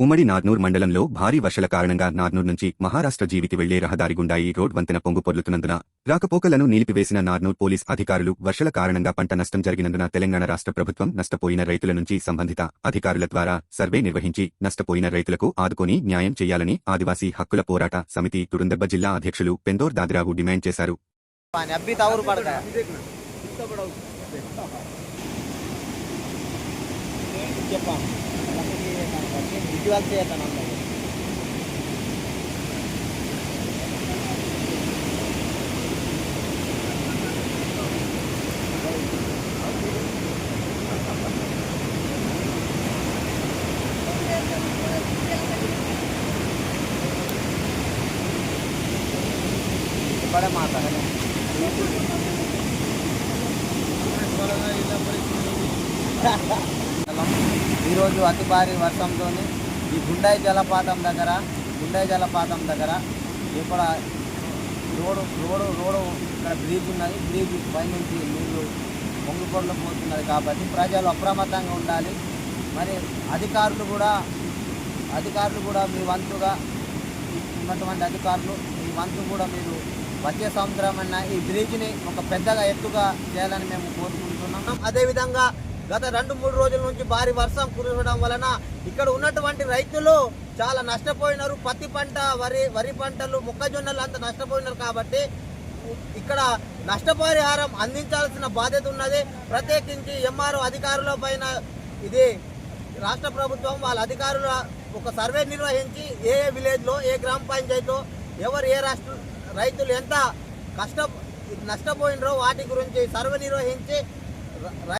ఉమ్మడి నార్నూర్ మండలంలో భారీ వర్షాల కారణంగా నార్నూర్ నుంచి మహారాష్ట్ర జీవితి వెళ్ళే రహదారి గుండా ఈ రోడ్ వంతెన పొంగు పొర్లుతున్నందున రాకపోకలను నిలిపివేసిన నార్నూర్ పోలీస్ అధికారులు వర్షాల కారణంగా పంట నష్టం జరిగినందున తెలంగాణ రాష్ట్ర ప్రభుత్వం నష్టపోయిన రైతుల నుంచి సంబంధిత అధికారుల ద్వారా సర్వే నిర్వహించి నష్టపోయిన రైతులకు ఆదుకొని న్యాయం చేయాలని ఆదివాసీ హక్కుల పోరాట సమితి తురుందబ్బ జిల్లా అధ్యక్షులు పెందోర్ దాదిరావు డిమాండ్ చేశారు. पाणी ಬಿಡುವಾಗ ಆಯ್ತ ನಮ್ಮ बड़ा माता है ना అన్నది ఈరోజు అతి భారీ వర్షంతో ఈ గుండాయి జలపాతం దగ్గర గుండాయి జలపాతం దగ్గర ఇక్కడ రోడ్డు రోడ్డు రోడ్డు ఇక్కడ బ్రిడ్జ్ ఉన్నది. బ్రిడ్జ్ పైనుంచి నీళ్ళు పొంగిపొరలు పోతున్నది కాబట్టి ప్రజలు అప్రమత్తంగా ఉండాలి. మరి అధికారులు కూడా అధికారులు కూడా మీ వంతుగా ఉన్నటువంటి అధికారులు మీ వంతు కూడా మీరు వచ్చే సంవత్సరం అన్న ఈ బ్రిడ్జ్ని ఒక పెద్దగా ఎత్తుగా చేయాలని మేము కోరుకుంటున్నాం. అదేవిధంగా గత రెండు మూడు రోజుల నుంచి భారీ వర్షం కురవడం వలన ఇక్కడ ఉన్నటువంటి రైతులు చాలా నష్టపోయినారు. పత్తి పంట వరి వరి పంటలు మొక్కజొన్నలు అంత నష్టపోయినారు కాబట్టి ఇక్కడ నష్టపరిహారం అందించాల్సిన బాధ్యత ఉన్నది. ప్రత్యేకించి ఎంఆర్ఓ అధికారుల పైన ఇది రాష్ట్ర ప్రభుత్వం వాళ్ళ అధికారుల ఒక సర్వే నిర్వహించి ఏ ఏ విలేజ్లో ఏ గ్రామ పంచాయతీలో ఎవరు ఏ రాష్ట్ర రైతులు ఎంత కష్ట నష్టపోయినరో వాటి గురించి సర్వే నిర్వహించి